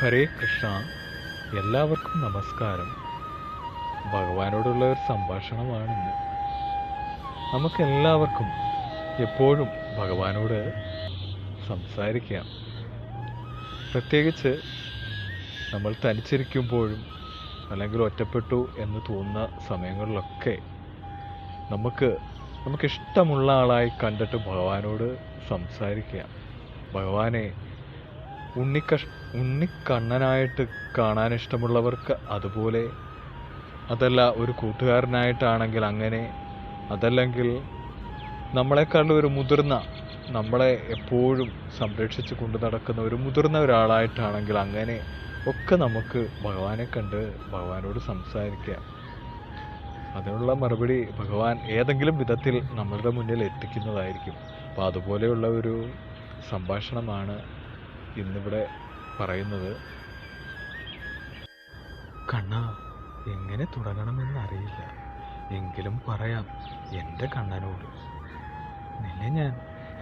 ഹരേ കൃഷ്ണ. എല്ലാവർക്കും നമസ്കാരം. ഭഗവാനോടുള്ള ഒരു സംഭാഷണമാണിന്ന്. നമുക്കെല്ലാവർക്കും എപ്പോഴും ഭഗവാനോട് സംസാരിക്കാം. പ്രത്യേകിച്ച് നമ്മൾ തനിച്ചിരിക്കുമ്പോഴും അല്ലെങ്കിൽ ഒറ്റപ്പെട്ടു എന്ന് തോന്നുന്ന സമയങ്ങളിലൊക്കെ നമുക്ക് നമുക്കിഷ്ടമുള്ള ആളായി കണ്ടിട്ട് ഭഗവാനോട് സംസാരിക്കാം. ഭഗവാനെ ഉണ്ണിക്കഷ് ഉണ്ണിക്കണ്ണനായിട്ട് കാണാൻ ഇഷ്ടമുള്ളവർക്ക് അതുപോലെ. അതല്ല ഒരു കൂട്ടുകാരനായിട്ടാണെങ്കിൽ അങ്ങനെ. അതല്ലെങ്കിൽ നമ്മളെക്കാളും ഒരു മുതിർന്ന നമ്മളെ എപ്പോഴും സംരക്ഷിച്ച് കൊണ്ടു നടക്കുന്ന ഒരു മുതിർന്ന ഒരാളായിട്ടാണെങ്കിൽ അങ്ങനെ ഒക്കെ നമുക്ക് ഭഗവാനെ കണ്ട് ഭഗവാനോട് സംസാരിക്കാം. അതിനുള്ള മറുപടി ഭഗവാൻ ഏതെങ്കിലും വിധത്തിൽ നമ്മളുടെ മുന്നിൽ എത്തിക്കുന്നതായിരിക്കും. അപ്പോൾ അതുപോലെയുള്ള ഒരു സംഭാഷണമാണ് ഇന്നിവിടെ പറയുന്നത് കണ്ണ എങ്ങനെ തുടങ്ങണമെന്ന് അറിയില്ല എങ്കിലും പറയാം എന്റെ കണ്ണനോട്. നിന്നെ ഞാൻ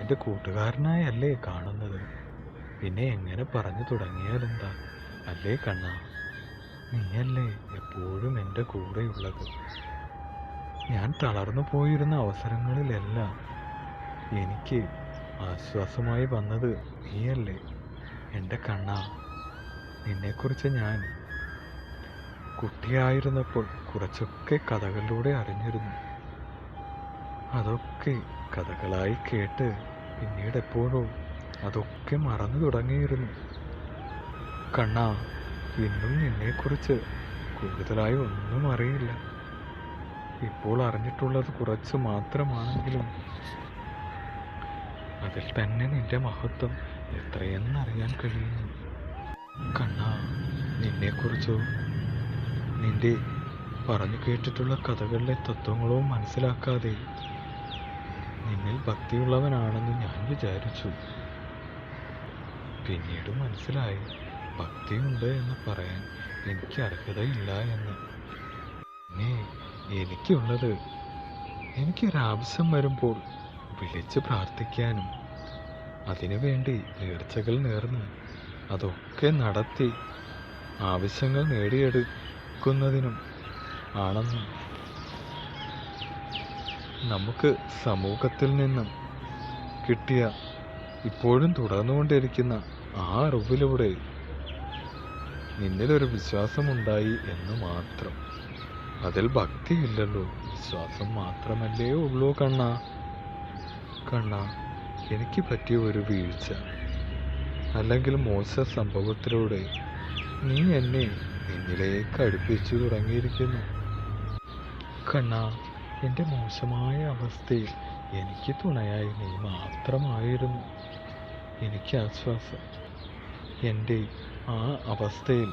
എന്റെ കൂട്ടുകാരനായല്ലേ കാണുന്നത്? പിന്നെ എങ്ങനെ പറഞ്ഞു തുടങ്ങിയാലെന്താ? അല്ലേ കണ്ണ? നീയല്ലേ എപ്പോഴും എന്റെ കൂടെയുള്ളത്? ഞാൻ തളർന്നു പോയിരുന്ന അവസരങ്ങളിലെല്ലാം എനിക്ക് ആശ്വാസമായി വന്നത് നീയല്ലേ? എന്റെ കണ്ണ നിന്നെക്കുറിച്ച് ഞാൻ കുട്ടിയായിരുന്നപ്പോൾ കുറച്ചൊക്കെ കഥകളിലൂടെ അറിഞ്ഞിരുന്നു. അതൊക്കെ കഥകളായി കേട്ട് പിന്നീട് എപ്പോഴോ അതൊക്കെ മറന്നു തുടങ്ങിയിരുന്നു. കണ്ണ ഇന്നും നിന്നെക്കുറിച്ച് കൂടുതലായി ഒന്നും അറിയില്ല. ഇപ്പോൾ അറിഞ്ഞിട്ടുള്ളത് കുറച്ച് മാത്രമാണെങ്കിലും അതിൽ തന്നെ നിന്റെ മഹത്വം എത്രയെന്നറിയാൻ കഴിയുന്നു. കണ്ണ നിന്നെക്കുറിച്ചോ? നിന്റെ പറഞ്ഞു കേട്ടിട്ടുള്ള കഥകളിലെ തത്വങ്ങളോ മനസ്സിലാക്കാതെ. നിന്നിൽ ഭക്തിയുള്ളവനാണെന്ന് ഞാൻ വിചാരിച്ചു. പിന്നീട് മനസ്സിലായി ഭക്തിയുണ്ട് എന്ന് പറയാൻ എനിക്ക് അർഹതയില്ല എന്ന്. നീ എനിക്കുള്ളത് എനിക്കൊരാവശ്യം വരുമ്പോൾ വിളിച്ച് പ്രാർത്ഥിക്കാനും അതിനുവേണ്ടി നേർച്ചകൾ നേർന്ന് അതൊക്കെ നടത്തി ആവശ്യങ്ങൾ നേടിയെടുക്കുന്നതിനും ആണെന്നും നമുക്ക് സമൂഹത്തിൽ നിന്നും കിട്ടിയ ഇപ്പോഴും തുടർന്നുകൊണ്ടിരിക്കുന്ന ആ അറിവിലൂടെ നിന്നിലൊരു വിശ്വാസമുണ്ടായി എന്ന് മാത്രം. അതിൽ ഭക്തിയില്ലല്ലോ. വിശ്വാസം മാത്രമല്ലേ ഉള്ളൂ കണ്ണ. കണ്ണ. എനിക്ക് പറ്റിയ ഒരു വീഴ്ച. അല്ലെങ്കിൽ മോശ സംഭവത്തിലൂടെ നീ എന്നെ നിന്നിലേക്ക് അടുപ്പിച്ചു തുടങ്ങിയിരിക്കുന്നു. കണ്ണ എന്റെ മോശമായ അവസ്ഥയിൽ എനിക്ക് തുണയായി നീ മാത്രമായിരുന്നു. എനിക്ക് ആശ്വാസം. എന്റെ ആ അവസ്ഥയിൽ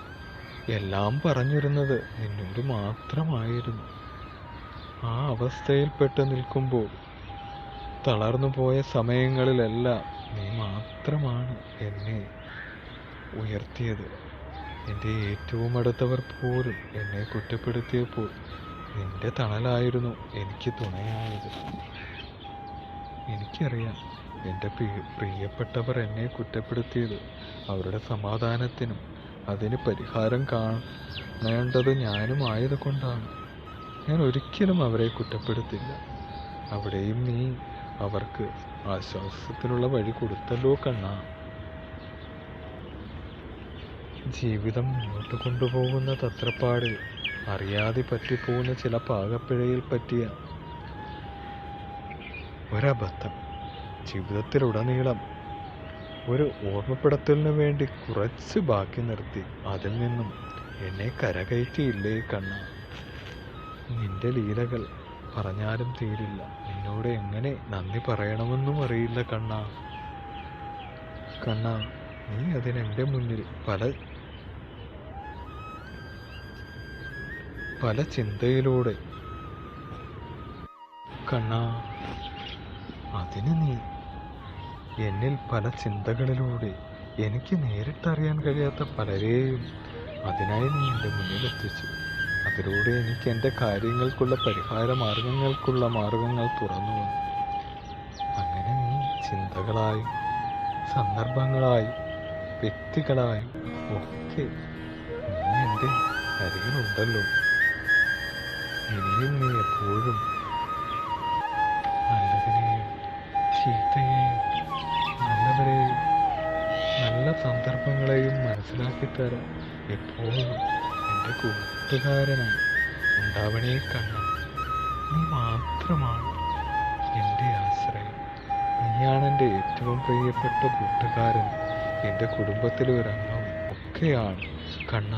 എല്ലാം പറഞ്ഞിരുന്നത് നിന്നോട് മാത്രമായിരുന്നു. ആ അവസ്ഥയിൽപ്പെട്ട് നിൽക്കുമ്പോൾ തളർന്നു പോയ സമയങ്ങളിലെല്ലാം നീ മാത്രമാണ് എന്നെ ഉയർത്തിയത്. എന്റെ ഏറ്റവും അടുത്തവർ പോലും എന്നെ കുറ്റപ്പെടുത്തിയപ്പോൾ നിന്റെ തണലായിരുന്നു എനിക്ക് തുണയായത്. എനിക്കറിയാം എന്റെ പ്രിയ പ്രിയപ്പെട്ടവർ എന്നെ കുറ്റപ്പെടുത്തിയത്. അവരുടെ സമാധാനത്തിനും അതിന് പരിഹാരം കാണേണ്ടത് ഞാനും ആയതുകൊണ്ടാണ്. ഞാൻ ഒരിക്കലും അവരെ കുറ്റപ്പെടുത്തില്ല. അവിടെയും നീ അവർക്ക് ആശ്വാസത്തിനുള്ള വഴി കൊടുത്തല്ലോ കണ്ണ ജീവിതം മുന്നോട്ട് കൊണ്ടുപോകുന്ന തത്രപ്പാട് അറിയാതെ പറ്റിപ്പോകുന്ന ചില പാകപ്പിഴയിൽ പറ്റിയ ഒരബദ്ധം. ജീവിതത്തിലുടനീളം ഒരു ഓർമ്മപ്പെടുത്തലിന് വേണ്ടി കുറച്ച് ബാക്കി നിർത്തി അതിൽ നിന്നും എന്നെ കരകയറ്റിയില്ലേ കണ്ണ. നിന്റെ ലീലകൾ പറഞ്ഞാലും തീരില്ല. നിന്നോട് എങ്ങനെ നന്ദി പറയണമെന്നും അറിയില്ല കണ്ണ. കണ്ണ നീ അതിനെന്റെ മുന്നിൽ പല പല ചിന്തയിലൂടെ കണ്ണ അതിന് നീ എന്നിൽ പല ചിന്തകളിലൂടെ എനിക്ക് നേരിട്ടറിയാൻ കഴിയാത്ത പലരെയും അതിനായി നീ എന്റെ മുന്നിലെത്തിച്ചു. അതിലൂടെ എനിക്ക് എന്റെ കാര്യങ്ങൾക്കുള്ള പരിഹാര മാർഗങ്ങൾക്കുള്ള മാർഗങ്ങൾ തുറന്നു വന്നു. അങ്ങനെ നീ ചിന്തകളായി സന്ദർഭങ്ങളായും വ്യക്തികളായും ഒക്കെ നീ എന്റെ അരികിലുണ്ടല്ലോ. ഇനിയും നീ എപ്പോഴും നല്ലതിനെയും ചീത്തയെയും നല്ലവരെയും നല്ല സന്ദർഭങ്ങളെയും മനസ്സിലാക്കി തരാൻ എപ്പോഴും എന്റെ കൂട്ടുകാരനായി ഉണ്ടാവണേ കണ്ണ. നീ മാത്രമാണ് എന്റെ ആശ്രയം. നീയാണ് എന്റെ ഏറ്റവും പ്രിയപ്പെട്ട കൂട്ടുകാരൻ. എന്റെ കുടുംബത്തിലെ ഒരംഗം ഒക്കെയാണ്. കണ്ണ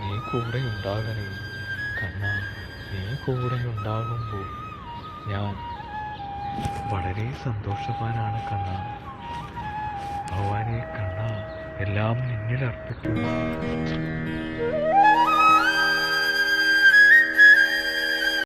നീ കൂടെ ഉണ്ടാകണേ. കണ്ണ നീ കൂടെ ഉണ്ടാകുമ്പോൾ ഞാൻ വളരെ സന്തോഷവാനാണ് കണ്ണ. ഭഗവാനെ കണ്ണ എല്ലാം നിന്നിൽ അർപ്പിക്കുന്നു.